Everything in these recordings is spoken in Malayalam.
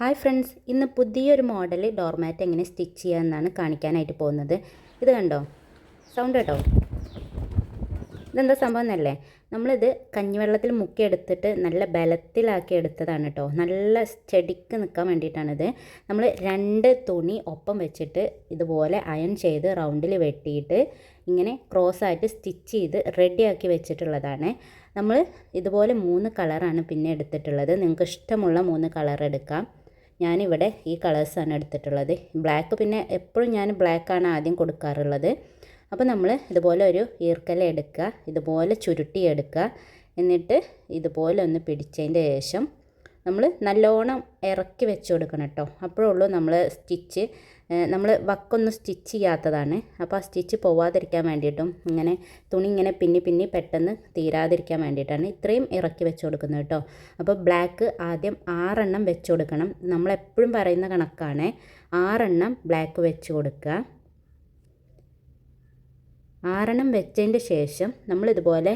ഹായ് ഫ്രണ്ട്സ് ഇന്ന് പുതിയൊരു മോഡൽ ഡോർമാറ്റ് എങ്ങനെ സ്റ്റിച്ച് ചെയ്യാമെന്നാണ് കാണിക്കാനായിട്ട് പോകുന്നത്. ഇത് കണ്ടോ? സൗണ്ട് കേട്ടോ? ഇതെന്താ സംഭവം എന്നല്ലേ? നമ്മളിത് കഞ്ഞിവെള്ളത്തിൽ മുക്കി എടുത്തിട്ട് നല്ല ബലത്തിലാക്കി എടുത്തതാണ് കേട്ടോ. നല്ല ചെടിക്ക് നിൽക്കാൻ വേണ്ടിയിട്ടാണിത്. നമ്മൾ രണ്ട് തുണി ഒപ്പം വെച്ചിട്ട് ഇതുപോലെ അയൺ ചെയ്ത് റൗണ്ടിൽ വെട്ടിയിട്ട് ഇങ്ങനെ ക്രോസ് ആയിട്ട് സ്റ്റിച്ച് ചെയ്ത് റെഡിയാക്കി വെച്ചിട്ടുള്ളതാണ്. നമ്മൾ ഇതുപോലെ മൂന്ന് കളറാണ് പിന്നെ എടുത്തിട്ടുള്ളത്. നിങ്ങൾക്ക് ഇഷ്ടമുള്ള മൂന്ന് കളർ എടുക്കാം. ഞാനിവിടെ ഈ കളേഴ്സാണ് എടുത്തിട്ടുള്ളത്. ബ്ലാക്ക് പിന്നെ എപ്പോഴും ഞാൻ ബ്ലാക്കാണ് ആദ്യം കൊടുക്കാറുള്ളത്. അപ്പോൾ നമ്മൾ ഇതുപോലെ ഒരു ഈർക്കല എടുക്കുക ഇതുപോലെ ചുരുട്ടി എടുക്കുക. എന്നിട്ട് ഇതുപോലെ ഒന്ന് പിടിച്ചതിന്റെ ശേഷം നമ്മൾ നല്ലോണം ഇറക്കി വെച്ച് കൊടുക്കണം കേട്ടോ. അപ്പോഴുള്ളൂ നമ്മൾ സ്റ്റിച്ച് നമ്മൾ വക്കൊന്നും സ്റ്റിച്ച് ചെയ്യാത്തതാണ്. അപ്പോൾ ആ സ്റ്റിച്ച് പോവാതിരിക്കാൻ വേണ്ടിയിട്ടും ഇങ്ങനെ തുണി ഇങ്ങനെ പിന്നി പിന്നി പെട്ടെന്ന് തീരാതിരിക്കാൻ വേണ്ടിയിട്ടാണ് ഇത്രയും ഇറക്കി വെച്ച് കൊടുക്കുന്നത് കേട്ടോ. അപ്പോൾ ബ്ലാക്ക് ആദ്യം ആറെണ്ണം വെച്ച് കൊടുക്കണം. നമ്മളെപ്പോഴും പറയുന്ന കണക്കാണ് ആറെണ്ണം ബ്ലാക്ക് വെച്ച് കൊടുക്കുക. ആറെണ്ണം വെച്ചതിന്റെ ശേഷം നമ്മളിതുപോലെ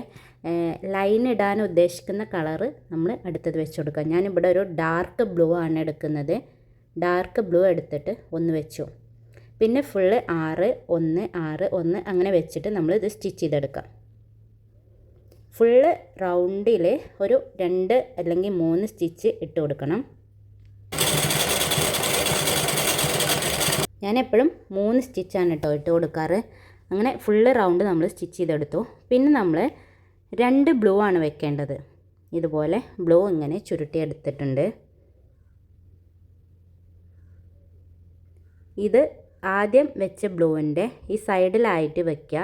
ലൈൻ ഇടാൻ ഉദ്ദേശിക്കുന്ന കളറ് നമ്മൾ അടുത്തത് വെച്ച് കൊടുക്കുക. ഞാനിവിടെ ഒരു ഡാർക്ക് ബ്ലൂ ആണ് എടുക്കുന്നത്. ഡാർക്ക് ബ്ലൂ എടുത്തിട്ട് ഒന്ന് വെച്ചു. പിന്നെ ഫുള്ള് ആറ് ഒന്ന് ആറ് ഒന്ന് അങ്ങനെ വെച്ചിട്ട് നമ്മൾ ഇത് സ്റ്റിച്ച് ചെയ്തെടുക്കാം. ഫുള്ള് റൗണ്ടിൽ ഒരു രണ്ട് അല്ലെങ്കിൽ മൂന്ന് സ്റ്റിച്ച് ഇട്ട് കൊടുക്കണം. ഞാൻ എപ്പോഴും മൂന്ന് സ്റ്റിച്ചാണ് കേട്ടോ ഇട്ട് കൊടുക്കാറ്. അങ്ങനെ ഫുള്ള് റൗണ്ട് നമ്മൾ സ്റ്റിച്ച് ചെയ്തെടുത്തു. പിന്നെ നമ്മൾ രണ്ട് ബ്ലൂ ആണ് വെക്കേണ്ടത്. ഇതുപോലെ ബ്ലൂ ഇങ്ങനെ ചുരുട്ടി ഇത് ആദ്യം വെച്ച ബ്ലൂവിന്റെ ഈ സൈഡിലായിട്ട് വയ്ക്കുക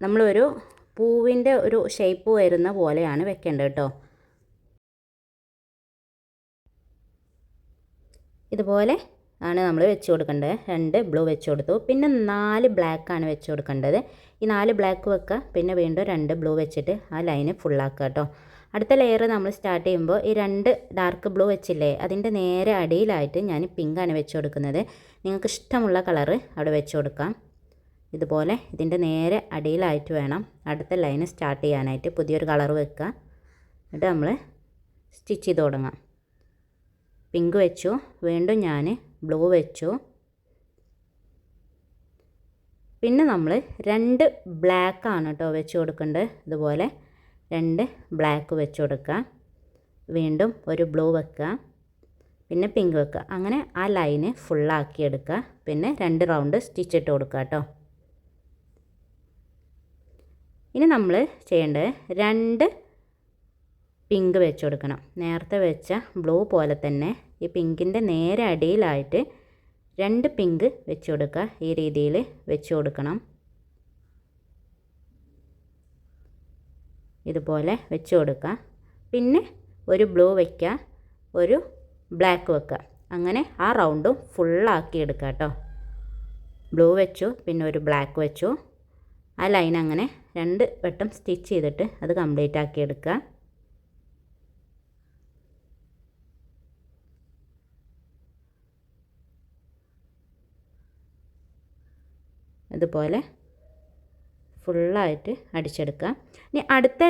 നമ്മളൊരു പൂവിന്റെ ഒരു ഷേപ്പ് വരുന്ന പോലെയാണ് വെക്കേണ്ടത് കേട്ടോ. ഇതുപോലെ ആണ് നമ്മൾ വെച്ച് കൊടുക്കേണ്ടത്. രണ്ട് ബ്ലൂ വെച്ച് കൊടുത്തു. പിന്നെ നാല് ബ്ലാക്ക് ആണ് വെച്ച് കൊടുക്കേണ്ടത്. ഈ നാല് ബ്ലാക്ക് വെക്കുക. പിന്നെ വീണ്ടും രണ്ട് ബ്ലൂ വെച്ചിട്ട് ആ ലൈന് ഫുള്ളാക്കുക കേട്ടോ. അടുത്ത ലെയർ നമ്മൾ സ്റ്റാർട്ട് ചെയ്യുമ്പോൾ ഈ രണ്ട് ഡാർക്ക് ബ്ലൂ വെച്ചില്ലേ അതിന്റെ നേരെ അടിയിലായിട്ട് ഞാൻ പിങ്കാണ് വെച്ച് കൊടുക്കുന്നത്. നിങ്ങൾക്ക് ഇഷ്ടമുള്ള കളറ് അവിടെ വെച്ച് കൊടുക്കാം. ഇതുപോലെ ഇതിന്റെ നേരെ അടിയിലായിട്ട് വേണം അടുത്ത ലൈന് സ്റ്റാർട്ട് ചെയ്യാനായിട്ട് പുതിയൊരു കളർ വെക്കുക. എന്നിട്ട് നമ്മൾ സ്റ്റിച്ച് ചെയ്ത് തുടങ്ങാം. പിങ്ക് വെച്ചു വീണ്ടും ഞാൻ ബ്ലൂ വെച്ചു. പിന്നെ നമ്മൾ രണ്ട് ബ്ലാക്കാണ് കേട്ടോ വെച്ച് കൊടുക്കേണ്ടത് ഇതുപോലെ രണ്ട് ബ്ലാക്ക് വെച്ച് കൊടുക്കുക. വീണ്ടും ഒരു ബ്ലൂ വെക്കുക. പിന്നെ പിങ്ക് വെക്കുക. അങ്ങനെ ആ ലൈന് ഫുള്ളാക്കി എടുക്കുക. പിന്നെ രണ്ട് റൗണ്ട് സ്റ്റിച്ച് ഇട്ട് കൊടുക്കുക കേട്ടോ. ഇനി നമ്മൾ ചെയ്യേണ്ടത് രണ്ട് പിങ്ക് വെച്ച് കൊടുക്കണം. നേരത്തെ വെച്ച ബ്ലൂ പോലെ തന്നെ ഈ പിങ്കിന്റെ നേരെ അടിയിലായിട്ട് രണ്ട് പിങ്ക് വെച്ച് കൊടുക്കുക. ഈ രീതിയിൽ വെച്ച് കൊടുക്കണം. ഇതുപോലെ വെച്ച് കൊടുക്കുക. പിന്നെ ഒരു ബ്ലൂ വയ്ക്കുക ഒരു ബ്ലാക്ക് വെക്കുക അങ്ങനെ ആ റൗണ്ടും ഫുള്ളാക്കി എടുക്കുക കേട്ടോ. ബ്ലൂ വെച്ചു പിന്നെ ഒരു ബ്ലാക്ക് വെച്ചു. ആ ലൈൻ അങ്ങനെ രണ്ട് വട്ടം സ്റ്റിച്ച് ചെയ്തിട്ട് അത് കംപ്ലീറ്റ് ആക്കി എടുക്കുക. ഇതുപോലെ ഫുള്ളായിട്ട് അടിച്ചെടുക്കുക. ഇനി അടുത്ത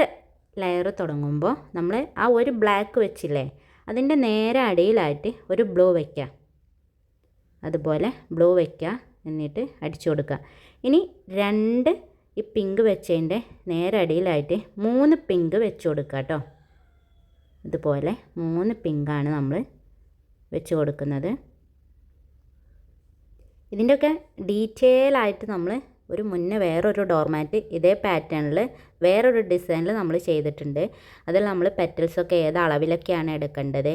ലെയർ തുടങ്ങുമ്പോൾ നമ്മൾ ആ ഒരു ബ്ലാക്ക് വെച്ചില്ലേ അതിന്റെ നേരെ അടിയിലായിട്ട് ഒരു ബ്ലൂ വയ്ക്കുക അതുപോലെ ബ്ലൂ വയ്ക്കുക എന്നിട്ട് അടിച്ചു കൊടുക്കുക. ഇനി രണ്ട് ഈ പിങ്ക് വെച്ചതിന്റെ നേരെ അടിയിലായിട്ട് മൂന്ന് പിങ്ക് വെച്ച് കൊടുക്കുക കേട്ടോ. ഇതുപോലെ മൂന്ന് പിങ്കാണ് നമ്മൾ വെച്ച് കൊടുക്കുന്നത്. ഇതിന്റെയൊക്കെ ഡീറ്റെയിൽ ആയിട്ട് നമ്മൾ ഒരു മുന്നേ വേറൊരു ഡോർമാറ്റ് ഇതേ പാറ്റേണിൽ വേറൊരു ഡിസൈനിൽ നമ്മൾ ചെയ്തിട്ടുണ്ട്. അതിൽ നമ്മൾ പെറ്റൽസൊക്കെ ഏത് അളവിലൊക്കെയാണ് എടുക്കേണ്ടത്?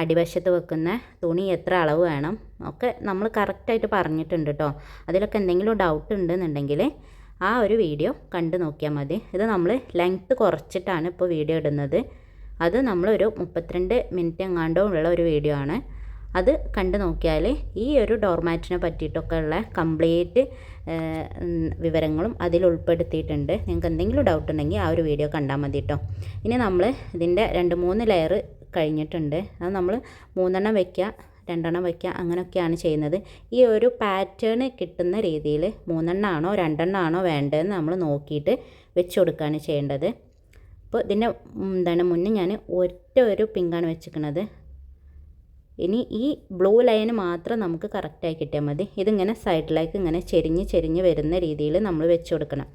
അടിവശത്ത് വെക്കുന്ന തുണി എത്ര അളവ് വേണം? ഒക്കെ നമ്മൾ കറക്റ്റായിട്ട് പറഞ്ഞിട്ടുണ്ട് കേട്ടോ അതിലൊക്കെ എന്തെങ്കിലും ഡൗട്ട് ഉണ്ടെന്നുണ്ടെങ്കിൽ ആ ഒരു വീഡിയോ കണ്ടു നോക്കിയാൽ മതി. ഇത് നമ്മൾ ലെങ്ത്ത് കുറച്ചിട്ടാണ് ഇപ്പോൾ വീഡിയോ ഇടുന്നത്. അത് നമ്മളൊരു മുപ്പത്തിരണ്ട് മിനിറ്റ് എങ്ങാണ്ടോ ഉള്ള ഒരു വീഡിയോ ആണ്. അത് കണ്ടു നോക്കിയാൽ ഈ ഒരു ഡോർമാറ്റിനെ പറ്റിയിട്ടൊക്കെ ഉള്ള കംപ്ലീറ്റ് വിവരങ്ങളും അതിൽ ഉൾപ്പെടുത്തിയിട്ടുണ്ട്. നിങ്ങൾക്ക് എന്തെങ്കിലും ഡൗട്ട് ഉണ്ടെങ്കിൽ ആ ഒരു വീഡിയോ കണ്ടാൽ മതി കേട്ടോ ഇനി നമ്മൾ ഇതിന്റെ രണ്ട് മൂന്ന് ലെയർ കഴിഞ്ഞിട്ടുണ്ട്. അത് നമ്മൾ മൂന്നെണ്ണം വയ്ക്കുക രണ്ടെണ്ണം വയ്ക്കുക അങ്ങനെയൊക്കെയാണ് ചെയ്യുന്നത്. ഈ ഒരു പാറ്റേൺ കിട്ടുന്ന രീതിയിൽ മൂന്നെണ്ണമാണോ രണ്ടെണ്ണമാണോ വേണ്ടതെന്ന് നമ്മൾ നോക്കിയിട്ട് വെച്ച് കൊടുക്കുകയാണ് ചെയ്യേണ്ടത്. അപ്പോൾ ഇതിന്റെ എന്താണ് മുന്നേ ഞാൻ ഒറ്റ ഒരു പിങ്കാണ് വെച്ചിരിക്കുന്നത്. ഇനി ഈ ബ്ലൂ ലൈൻ മാത്രം നമുക്ക് കറക്റ്റായി കിട്ടിയാൽ മതി. ഇതിങ്ങനെ സൈഡിലേക്ക് ഇങ്ങനെ ചെരിഞ്ഞ് ചെരിഞ്ഞ് വരുന്ന രീതിയിൽ നമ്മൾ വെച്ച് കൊടുക്കണം.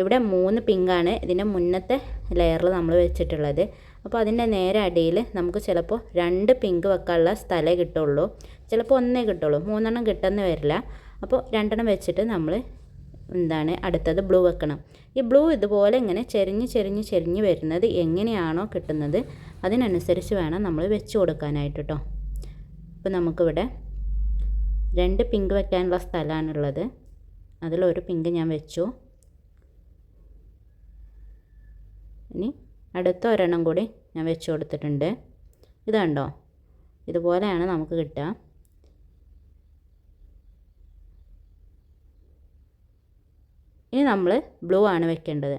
ഇവിടെ മൂന്ന് പിങ്കാണ് ഇതിന്റെ മുന്നത്തെ ലെയറിൽ നമ്മൾ വെച്ചിട്ടുള്ളത്. അപ്പോൾ അതിന്റെ നേരെ അടിയിൽ നമുക്ക് ചിലപ്പോൾ രണ്ട് പിങ്ക് വെക്കാനുള്ള സ്ഥലമേ കിട്ടുള്ളൂ. ചിലപ്പോൾ ഒന്നേ കിട്ടുള്ളൂ. മൂന്നെണ്ണം കിട്ടുന്ന വരില്ല. അപ്പോൾ രണ്ടെണ്ണം വെച്ചിട്ട് നമ്മൾ എന്താണ് അടുത്തത് ബ്ലൂ വെക്കണം. ഈ ബ്ലൂ ഇതുപോലെ ഇങ്ങനെ ചെരിഞ്ഞ് ചെരിഞ്ഞ് ചെരിഞ്ഞ് വരുന്നത് എങ്ങനെയാണോ കിട്ടുന്നത് അതിനനുസരിച്ച് വേണം നമ്മൾ വെച്ച് കൊടുക്കാനായിട്ട് കേട്ടോ ഇപ്പോൾ നമുക്കിവിടെ രണ്ട് പിങ്ക് വെക്കാനുള്ള സ്ഥലമാണുള്ളത്. അതിലൊരു പിങ്ക് ഞാൻ വെച്ചു. ഇനി അടുത്ത ഒരെണ്ണം കൂടി ഞാൻ വെച്ച് കൊടുത്തിട്ടുണ്ട്. ഇത് കണ്ടോ? ഇതുപോലെയാണ് നമുക്ക് കിട്ടുക. ഇനി നമ്മൾ ബ്ലൂ ആണ് വെക്കേണ്ടത്.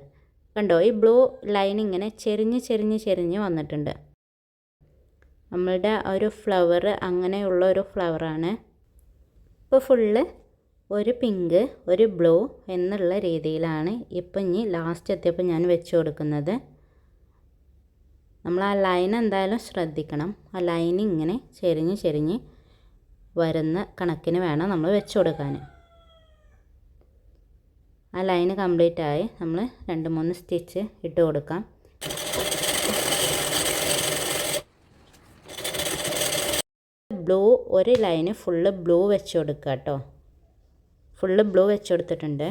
കണ്ടോ? ഈ ബ്ലൂ ലൈൻ ഇങ്ങനെ ചെരിഞ്ഞ് ചെരിഞ്ഞ് ചെരിഞ്ഞ് വന്നിട്ടുണ്ട്. നമ്മളുടെ ഒരു ഫ്ലവർ അങ്ങനെയുള്ള ഒരു ഫ്ലവറാണ് ഇപ്പോൾ ഫുള്ള് ഒരു പിങ്ക് ഒരു ബ്ലൂ എന്നുള്ള രീതിയിലാണ് ഇപ്പം ഇനി ലാസ്റ്റ് എത്തിയപ്പോൾ ഞാൻ വെച്ച് കൊടുക്കുന്നത്. നമ്മൾ ആ ലൈൻ എന്തായാലും ശ്രദ്ധിക്കണം. ആ ലൈൻ ഇങ്ങനെ ചെരിഞ്ഞ് ചെരിഞ്ഞ് വരുന്ന കണക്കിന് വേണം നമ്മൾ വെച്ച് കൊടുക്കാൻ ആ ലൈന് കംപ്ലീറ്റ് ആയി നമ്മൾ രണ്ട് മൂന്ന് സ്റ്റിച്ച് ഇട്ട് കൊടുക്കാം. ബ്ലൂ ഒരു ലൈന് ഫുള്ള് ബ്ലൂ വെച്ച് കൊടുക്കുക കേട്ടോ. ഫുള്ള് ബ്ലൂ വെച്ച് കൊടുത്തിട്ടുണ്ട്.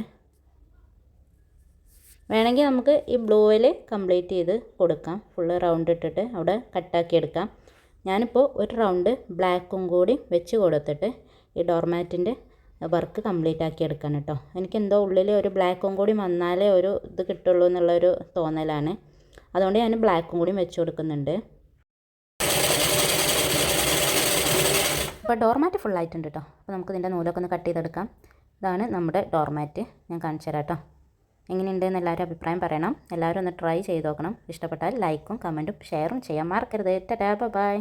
വേണമെങ്കിൽ നമുക്ക് ഈ ബ്ലൂവിൽ കംപ്ലീറ്റ് ചെയ്ത് കൊടുക്കാം. ഫുള്ള് റൗണ്ട് ഇട്ടിട്ട് അവിടെ കട്ടാക്കി എടുക്കാം. ഞാനിപ്പോൾ ഒരു റൗണ്ട് ബ്ലാക്കും കൂടി വെച്ച് കൊടുത്തിട്ട് ഈ ഡോർമാറ്റിന്റെ വർക്ക് കംപ്ലീറ്റ് ആക്കി എടുക്കണം കേട്ടോ. എനിക്ക് എന്തോ ഉള്ളിൽ ഒരു ബ്ലാക്കും കൂടി വന്നാലേ ഒരു ഇത് കിട്ടുള്ളൂ എന്നുള്ളൊരു തോന്നലാണ്. അതുകൊണ്ട് ഞാൻ ബ്ലാക്കും കൂടി വെച്ച് കൊടുക്കുന്നുണ്ട്. അപ്പോൾ ഡോർമാറ്റ് ഫുൾ ആയിട്ടുണ്ട് കേട്ടോ അപ്പോൾ നമുക്ക് ഇതിന്റെ നൂലൊക്കെ ഒന്ന് കട്ട് ചെയ്തെടുക്കാം. ഇതാണ് നമ്മുടെ ഡോർമാറ്റ് ഞാൻ കാണിച്ചു തരാം കേട്ടോ എങ്ങനെയുണ്ട് എന്ന് എല്ലാവരും അഭിപ്രായം പറയണം. എല്ലാവരും ഒന്ന് ട്രൈ ചെയ്ത് നോക്കണം. ഇഷ്ടപ്പെട്ടാൽ ലൈക്കും കമന്റും ഷെയറും ചെയ്യാൻ മറക്കരുത്. ടാ ബൈ